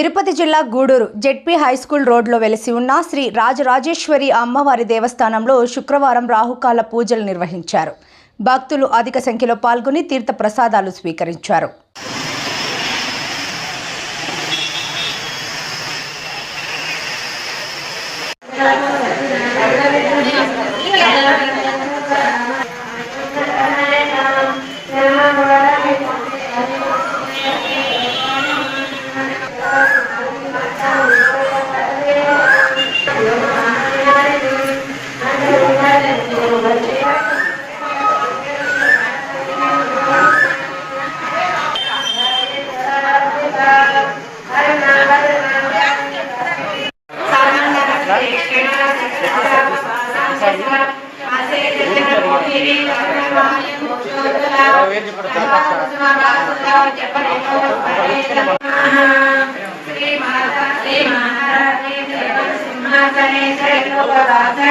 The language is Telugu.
తిరుపతి జిల్లా గూడూరు జెడ్పీ హైస్కూల్ రోడ్లో వెలిసి ఉన్న శ్రీ రాజరాజేశ్వరి అమ్మవారి దేవస్థానంలో శుక్రవారం రాహుకాల పూజలు నిర్వహించారు. భక్తులు అధిక సంఖ్యలో పాల్గొని తీర్థ ప్రసాదాలు స్వీకరించారు. శ్రీ మహారాజే దేవ సింహాసనే శ్రీ లోకదాసే